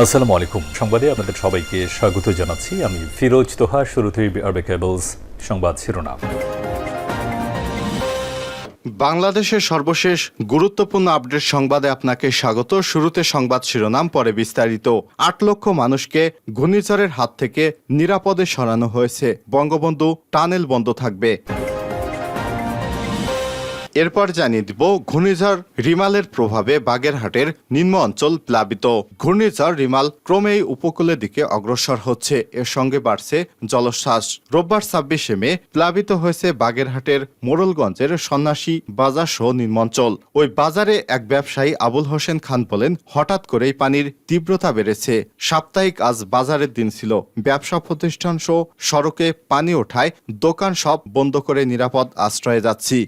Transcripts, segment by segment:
আসসালামু আলাইকুম। সংবাদে আপনাদের সবাইকে স্বাগত জানাচ্ছি। আমি ফিরোজ তোহা, শুরুতেই আরবে কেবলস সংবাদ শিরোনাম। বাংলাদেশের সর্বশেষ গুরুত্বপূর্ণ আপডেট সংবাদে আপনাকে স্বাগত। শুরুতে সংবাদ শিরোনাম, পরে বিস্তারিত। আট লক্ষ মানুষকে ঘূর্ণিঝড়ের হাত থেকে নিরাপদে সরানো হয়েছে। বঙ্গবন্ধু টানেল বন্ধ থাকবে। এরপর জানিয়ে দিব ঘূর্ণিঝড় রিমালের প্রভাবে বাগেরহাটের নিম্ন অঞ্চল প্লাবিত। ঘূর্ণিঝড় রিমাল ক্রমেই উপকূলের দিকে অগ্রসর হচ্ছে। এর সঙ্গে বাড়ছে জলোচ্ছ্বাস। রোববার ছাব্বিশে মে প্লাবিত হয়েছে বাগেরহাটের মোড়লগঞ্জের সন্ন্যাসী বাজার সহ নিম্নাঞ্চল ওই বাজারে এক ব্যবসায়ী আবুল হোসেন খান বলেন, হঠাৎ করেই পানির তীব্রতা বেড়েছে। সাপ্তাহিক আজ বাজারের দিন ছিল। ব্যবসা প্রতিষ্ঠান সহ সড়কে পানি ওঠায় দোকান সব বন্ধ করে নিরাপদ আশ্রয়ে যাচ্ছি।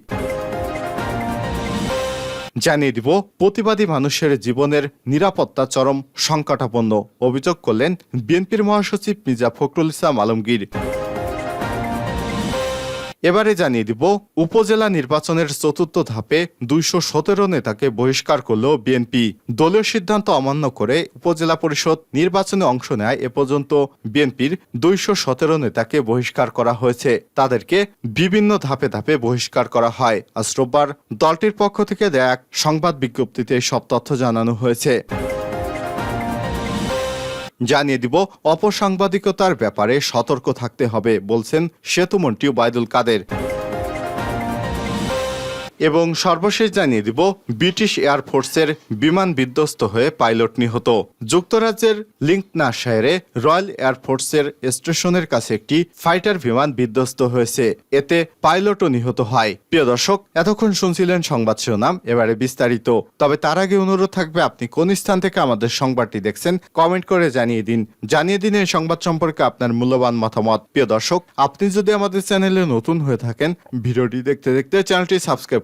জানিয়ে দিব, প্রতিবাদী মানুষের জীবনের নিরাপত্তা চরম সংকটাপন্ন। অভিযোগ করলেন বিএনপির মহাসচিব মির্জা ফখরুল ইসলাম আলমগীর। এবারে জানিয়ে দিব, উপজেলা নির্বাচনের চতুর্থ ধাপে দুইশো সতেরো নেতাকে বহিষ্কার করল বিএনপি। দলীয় সিদ্ধান্ত অমান্য করে উপজেলা পরিষদ নির্বাচনে অংশ নেয় এ পর্যন্ত বিএনপির দুইশো সতেরো নেতাকে বহিষ্কার করা হয়েছে। তাদেরকে বিভিন্ন ধাপে ধাপে বহিষ্কার করা হয়। আজ রোববার দলটির পক্ষ থেকে দেয়া এক সংবাদ বিজ্ঞপ্তিতে সব তথ্য জানানো হয়েছে। জানিয়ে দিব অপসাংবাদিকতার ব্যাপারে সতর্ক থাকতে হবে বলছেন সেতুমন্ত্রী ওবায়দুল কাদের। এবং সর্বশেষ জানিয়ে দিব, ব্রিটিশ এয়ারফোর্সের বিমান বিধ্বস্ত হয়ে পাইলট নিহত। যুক্তরাজ্যের লিঙ্কনাশায়ারে রয়্যাল এয়ারফোর্সের স্টেশনের কাছে একটি ফাইটার বিমান বিধ্বস্ত হয়েছে। এতে পাইলটও নিহত হয়। প্রিয় দর্শক, এতক্ষণ শুনছিলেন সংবাদ শিরোনাম, এবারে বিস্তারিত। তবে তার আগে অনুরোধ থাকবে, আপনি কোন স্থান থেকে আমাদের সংবাদটি দেখছেন, কমেন্ট করে জানিয়ে দিন। জানিয়ে দিন এই সংবাদ সম্পর্কে আপনার মূল্যবান মতামত। প্রিয় দর্শক, আপনি যদি আমাদের চ্যানেলে নতুন হয়ে থাকেন, ভিডিওটি দেখতে দেখতে চ্যানেলটি সাবস্ক্রাইব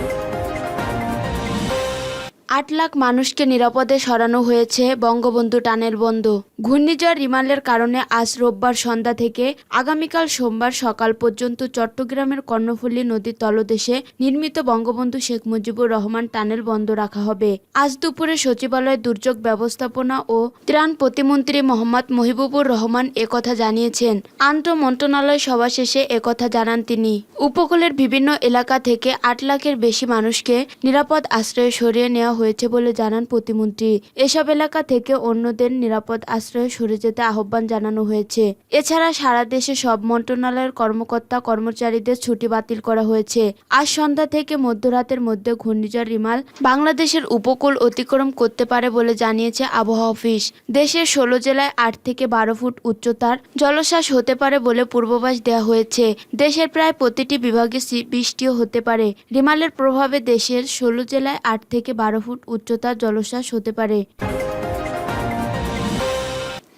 আট লাখ মানুষকে নিরাপদে সরানো হয়েছে বঙ্গবন্ধু টানেল বন্ধ। ঘূর্ণিঝড় রিমালের কারণে আজ রোববার সন্ধ্যা থেকে আগামীকাল সোমবার সকাল পর্যন্ত চট্টগ্রামের কর্ণফুলী নদীর তলদেশে নির্মিত বঙ্গবন্ধু শেখ মুজিবুর রহমান টানেল বন্ধ রাখা হবে। আজ দুপুরে সচিবালয় দুর্যোগ ব্যবস্থাপনা ও ত্রাণ প্রতিমন্ত্রী মোহাম্মদ মহিবুবুর রহমান একথা জানিয়েছেন। আন্তঃ মন্ত্রণালয় সভা শেষে একথা জানান তিনি। উপকূলের বিভিন্ন এলাকা থেকে আট লাখের বেশি মানুষকে নিরাপদ আশ্রয়ে সরিয়ে নেওয়া হয়েছে বলে জানান প্রতিমন্ত্রী। এসব এলাকা থেকে অন্যদের নিরাপদ আশ্রয়ে সরে যেতে আহ্বান জানানো হয়েছে। এছাড়া সারা দেশে সব মন্ত্রণালয়ের কর্মকর্তা কর্মচারীদের ছুটি বাতিল করা হয়েছে। আজ সন্ধ্যা থেকে মধ্যরাতের মধ্যে ঘূর্ণিঝড় রিমাল বাংলাদেশের উপকূল অতিক্রম করতে পারে বলে জানিয়েছে আবহাওয়া অফিস। দেশের ষোলো জেলায় আট থেকে বারো ফুট উচ্চতার জলশ্বাস হতে পারে বলে পূর্বাভাস দেওয়া হয়েছে। দেশের প্রায় প্রতিটি বিভাগে বৃষ্টিও হতে পারে। রিমালের প্রভাবে দেশের ষোলো জেলায় আট থেকে বারো ফুট উচ্চতার জলোচ্ছ্বাস হতে পারে।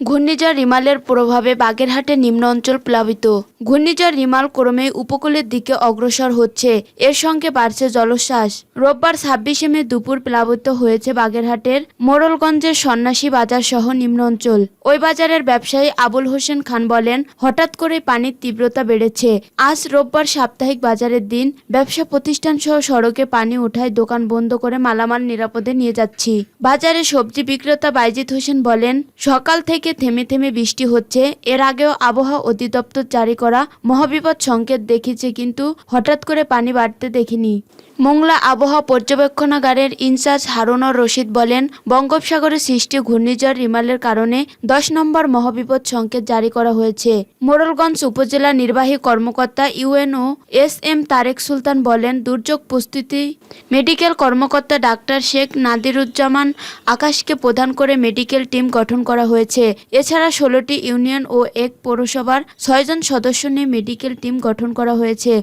ঘূর্ণিঝড় রিমালের প্রভাবে বাগেরহাটের নিম্ন অঞ্চল প্লাবিত। ঘূর্ণিঝড় রিমাল ক্রমে উপকূলের দিকে অগ্রসর হচ্ছে। এর সঙ্গে বাড়ছে জলোচ্ছ্বাস। রোববার ছাব্বিশে মে দুপুর প্লাবিত হয়েছে বাগেরহাটের মোড়লগঞ্জের সন্ন্যাসী বাজার সহ নিম্ন অঞ্চল। ওই বাজারের ব্যবসায়ী আবুল হোসেন খান বলেন, হঠাৎ করে পানির তীব্রতা বেড়েছে। আজ রোববার সাপ্তাহিক বাজারের দিন, ব্যবসা প্রতিষ্ঠান সহ সড়কে পানি ওঠায় দোকান বন্ধ করে মালামাল নিরাপদে নিয়ে যাচ্ছি। বাজারে সবজি বিক্রেতা বাইজিৎ হোসেন বলেন, সকাল থেকে থেমে থেমে বৃষ্টি হচ্ছে। এর আগেও আবহাওয়া অধিদপ্তর জারি করা মহাবিপদ সংকেত দেখেছে কিন্তু হঠাৎ করে পানি বাড়তে দেখিনি। মোংলা আবহাওয়া পর্যবেক্ষণাগারের ইনচার্জ হারুনর রশিদ বলেন, বঙ্গোপসাগরে সৃষ্টি ঘূর্ণিঝড় রিমালের কারণে দশ নম্বর মহাবিপদ সংকেত জারি করা হয়েছে। মোড়লগঞ্জ উপজেলা নির্বাহী কর্মকর্তা UNO S M Tarek Sultan বলেন, দুর্যোগ প্রস্তুতি মেডিকেল কর্মকর্তা ডাক্তার শেখ নাদিরুজ্জামান আকাশকে প্রধান করে মেডিকেল টিম গঠন করা হয়েছে। এছাড়া ষোলোটি ইউনিয়ন ও এক পৌরসভার ছয়জন সদস্য নিয়ে মেডিকেল টিম গঠন করা হয়েছে।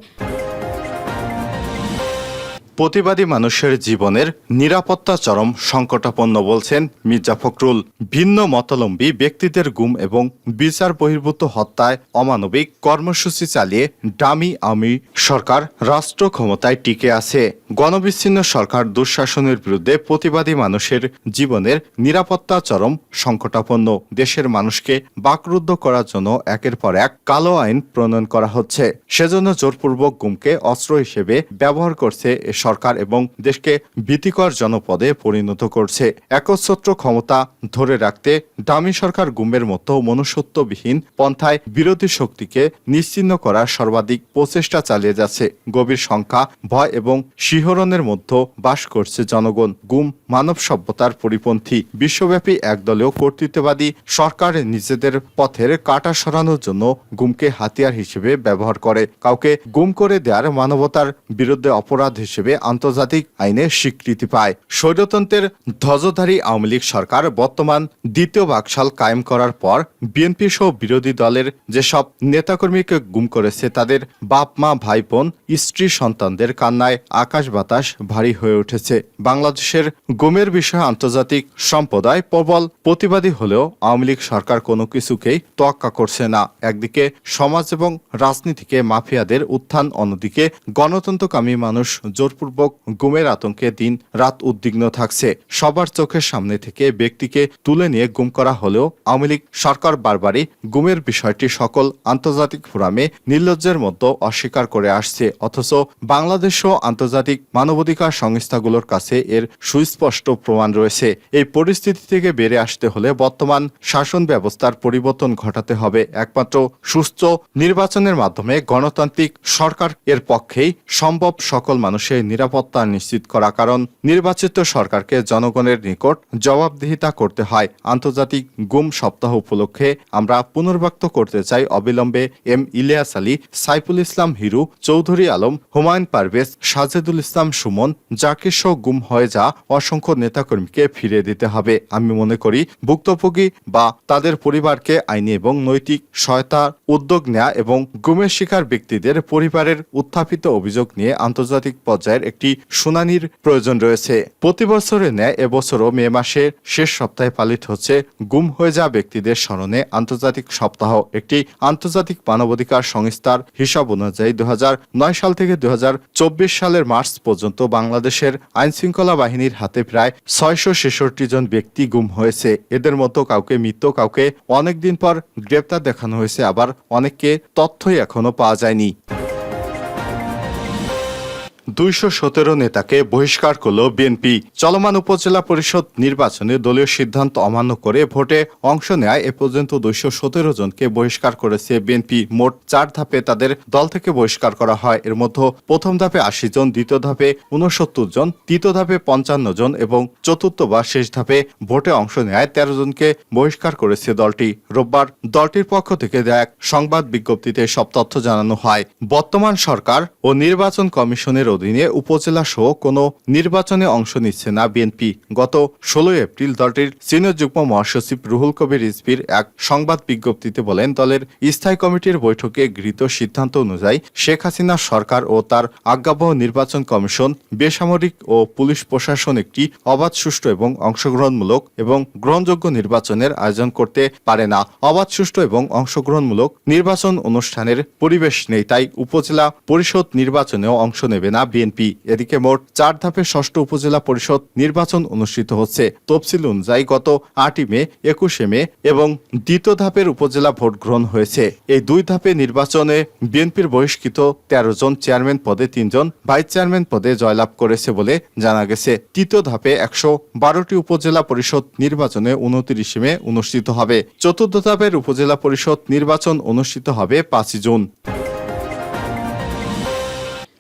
প্রতিবাদী মানুষের জীবনের নিরাপত্তা চরম সংকটাপন্ন বলছেন মির্জা ফখরুল। ভিন্ন মতালম্বী ব্যক্তিদের গুম এবং বিচার বহির্ভূত হত্যায় অমানবিক কর্মসূচি চালিয়ে ডামি আমি সরকার রাষ্ট্র ক্ষমতায় টিকে আছে। গণবিচ্ছিন্ন সরকার দুঃশাসনের বিরুদ্ধে প্রতিবাদী মানুষের জীবনের নিরাপত্তা চরম সংকটাপন্ন। দেশের মানুষকে বাকরুদ্ধ করার জন্য একের পর এক কালো আইন প্রণয়ন করা হচ্ছে। সেজন্য জোরপূর্বক গুমকে অস্ত্র হিসেবে ব্যবহার করছে এ সরকার এবং দেশকে ভীতিকর জনপদে পরিণত করছে। একচ্ছত্র ক্ষমতা ধরে রাখতে দামি সরকার গুমের মতো মনুষ্যত্ববিহীন পন্থায় বিরোধী শক্তিকে নিশ্চিহ্ন করার সর্বাধিক প্রচেষ্টা চালিয়ে যাচ্ছে। গভীর সংখ্যা ভয় এবং শিহরণের মধ্যে বাস করছে জনগণ। গুম মানব সভ্যতার পরিপন্থী। বিশ্বব্যাপী একদলীয় কর্তৃত্ববাদী সরকার নিজেদের পথের কাটা সরানোর জন্য গুমকে হাতিয়ার হিসেবে ব্যবহার করে। কাউকে গুম করে দেওয়ার মানবতার বিরুদ্ধে অপরাধ হিসেবে আন্তর্জাতিক আইনে স্বীকৃতি পায়। স্বৈরতন্ত্রের ধ্বজধারী আওয়ামী লীগ সরকার বর্তমান দ্বিতীয় বাকশাল কায়েম করার পর বিএনপি সহ বিরোধী দলের যেসব নেতাকর্মীকে গুম করেছে তাদের বাপ মা ভাই বোন স্ত্রী সন্তানদের কান্নায় আকাশ বাতাস ভারী হয়ে উঠেছে। বাংলাদেশের গুমের বিষয়ে আন্তর্জাতিক সম্প্রদায় প্রবল প্রতিবাদী হলেও আওয়ামী লীগ সরকার কোনো কিছুকেই তোয়াক্কা করছে না। একদিকে সমাজ এবং রাজনীতিকে মাফিয়াদের উত্থান, অন্যদিকে গণতন্ত্রকামী মানুষ জোরপূর্বক গুমের আতঙ্কে দিন রাত উদ্বিগ্ন থাকছে। সবার চোখের সামনে থেকে ব্যক্তিকে তুলে নিয়ে গুম করা হলেও আওয়ামী লীগ সরকার বারবারই গুমের বিষয়টি সকল আন্তর্জাতিক ফোরামে নির্লজ্জের মতো অস্বীকার করে আসছে। অথচ বাংলাদেশ ও আন্তর্জাতিক মানবাধিকার সংস্থাগুলোর কাছে এর সুস্পষ্ট প্রমাণ রয়েছে। এই পরিস্থিতি থেকে বেড়ে আসতে হলে বর্তমান শাসন ব্যবস্থার পরিবর্তন ঘটাতে হবে। একমাত্র সুস্থ নির্বাচনের মাধ্যমে গণতান্ত্রিক সরকার এর পক্ষেই সম্ভব সকল মানুষের নিরাপত্তা নিশ্চিত করা কারণ নির্বাচিত সরকারকে জনগণের নিকট জবাবদিহিতা করতে হয়। আন্তর্জাতিক গুম সপ্তাহ উপলক্ষে আমরা পুনর্ব্যক্ত করতে চাই অবিলম্বে এম ইলিয়াস আলী, সাইফুল ইসলাম হিরু, চৌধুরী আলম, হুমায়ুন পারভেজ, সাজেদুল ইসলাম সুমন জাকির সহ গুম হয়ে যা অসংখ্য নেতাকর্মীকে ফিরিয়ে দিতে হবে। আমি মনে করি ভুক্তভোগী বা তাদের পরিবারকে আইনি এবং নৈতিক সহায়তা উদ্যোগ নেয়া এবং গুমের শিকার ব্যক্তিদের পরিবারের উত্থাপিত অভিযোগ নিয়ে আন্তর্জাতিক পর্যায়ের একটি শুনানির প্রয়োজন রয়েছে। প্রতি বছরের ন্যায় এবছরও মে মাসের শেষ সপ্তাহে পালিত হচ্ছে গুম হয়ে যাওয়া ব্যক্তিদের স্মরণে আন্তর্জাতিক সপ্তাহ। একটি আন্তর্জাতিক মানবাধিকার সংস্থার হিসাব অনুযায়ী দু নয় সাল থেকে দু সালের মার্চ পর্যন্ত বাংলাদেশের আইনশৃঙ্খলা বাহিনীর হাতে প্রায় ছয়শো ছেষট্টি জন ব্যক্তি গুম হয়েছে। এদের মতো কাউকে মৃত, কাউকে অনেকদিন পর গ্রেপ্তার দেখানো হয়েছে। আবার অনেককে তথ্যই এখনও পাওয়া যায়নি। দুইশো সতেরো নেতাকে বহিষ্কার করল বিএনপি। চলমান উপজেলা পরিষদ নির্বাচনে দলীয় সিদ্ধান্ত অমান্য করে ভোটে অংশ নেয় এ পর্যন্ত দুইশো সতেরো জনকে বহিষ্কার করেছে বিএনপি। মোট চার ধাপে তাদের দল থেকে বহিষ্কার করা হয়। এর মধ্যে প্রথম ধাপে আশি জন, দ্বিতীয় ধাপে উনসত্তর জন, তৃতীয় ধাপে পঞ্চান্ন জন এবং চতুর্থ বা শেষ ধাপে ভোটে অংশ নেয় তেরো জনকে বহিষ্কার করেছে দলটি। রোববার দলটির পক্ষ থেকে এক সংবাদ বিজ্ঞপ্তিতে সব তথ্য জানানো হয়। বর্তমান সরকার ও নির্বাচন কমিশনের অধীনে উপজেলা সহ কোনো নির্বাচনে অংশ নিচ্ছে না বিএনপি। গত ষোলোই এপ্রিল দলটির সিনিয়র যুগ্ম মহাসচিব রুহুল কবির রিজভির এক সংবাদ বিজ্ঞপ্তিতে বলেন, দলের স্থায়ী কমিটির বৈঠকে গৃহীত সিদ্ধান্ত অনুযায়ী শেখ হাসিনা সরকার ও তার আজ্ঞাবহ নির্বাচন কমিশন বেসামরিক ও পুলিশ প্রশাসন একটি অবাধ, সুষ্ঠু এবং অংশগ্রহণমূলক এবং গ্রহণযোগ্য নির্বাচনের আয়োজন করতে পারে না। অবাধ, সুষ্ঠু এবং অংশগ্রহণমূলক নির্বাচন অনুষ্ঠানের পরিবেশ নেই, তাই উপজেলা পরিষদ নির্বাচনেও অংশ নেবে না বিএনপি। এদিকে মোট চার ধাপে ষষ্ঠ উপজেলা পরিষদ নির্বাচন অনুষ্ঠিত হচ্ছে। তফসিল অনুযায়ী গত আটই মে, একুশে মে এবং দ্বিতীয় ধাপের উপজেলা ভোট গ্রহণ হয়েছে। এই দুই ধাপে নির্বাচনে বিএনপির বহিষ্কৃত তেরো জন চেয়ারম্যান পদে তিনজন ভাইস চেয়ারম্যান পদে জয়লাভ করেছে বলে জানা গেছে। তৃতীয় ধাপে একশো বারোটি উপজেলা পরিষদ নির্বাচনে উনত্রিশে মে অনুষ্ঠিত হবে। চতুর্থ ধাপের উপজেলা পরিষদ নির্বাচন অনুষ্ঠিত হবে পাঁচই জুন।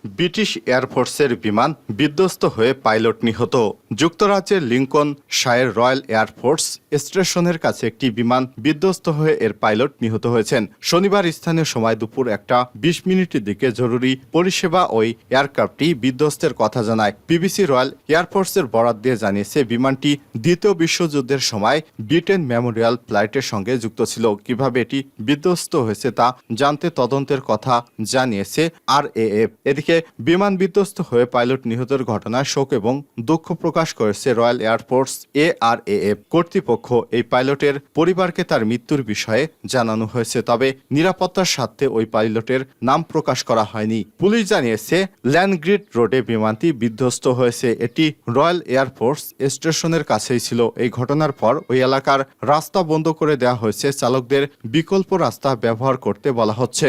ব্রিটিশ এয়ারফোর্সের বিমান বিধ্বস্ত হয়ে পাইলট নিহত। যুক্তরাজ্যের লিঙ্কন শায়ের রয়্যাল এয়ারফোর্স স্টেশনের কাছে একটি বিমান বিধ্বস্ত হয়ে এর পাইলট নিহত হয়েছেন। শনিবার স্থানীয় সময় দুপুর একটা বিশ মিনিটের দিকে জরুরি পরিষেবা ওই এয়ারক্রাফটটি বিধ্বস্তের কথা জানায়। বিবিসি রয়্যাল এয়ারফোর্সের বরাত দিয়ে জানিয়েছে, বিমানটি দ্বিতীয় বিশ্বযুদ্ধের সময় ব্রিটেন মেমোরিয়াল ফ্লাইটের সঙ্গে যুক্ত ছিল। কীভাবে এটি বিধ্বস্ত হয়েছে তা জানতে তদন্তের কথা জানিয়েছে আর এদিকে বিমান বিধ্বস্ত হয়ে পাইলট নিহতের ঘটনায় শোক এবং দুঃখ প্রকাশ করেছে রয়্যাল এয়ারফোর্স এ আর কর্তৃপক্ষ এই পাইলটের পরিবারকে তার মৃত্যুর বিষয়ে জানানো হয়েছে, তবে নিরাপত্তার স্বার্থে ওই পাইলটের নাম প্রকাশ করা হয়নি। পুলিশ জানিয়েছে ল্যান্ডগ্রিড রোডে বিমানটি বিধ্বস্ত হয়েছে। এটি রয়্যাল এয়ারফোর্স স্টেশনের কাছেই ছিল। এই ঘটনার পর ওই এলাকার রাস্তা বন্ধ করে দেওয়া হয়েছে। চালকদের বিকল্প রাস্তা ব্যবহার করতে বলা হচ্ছে।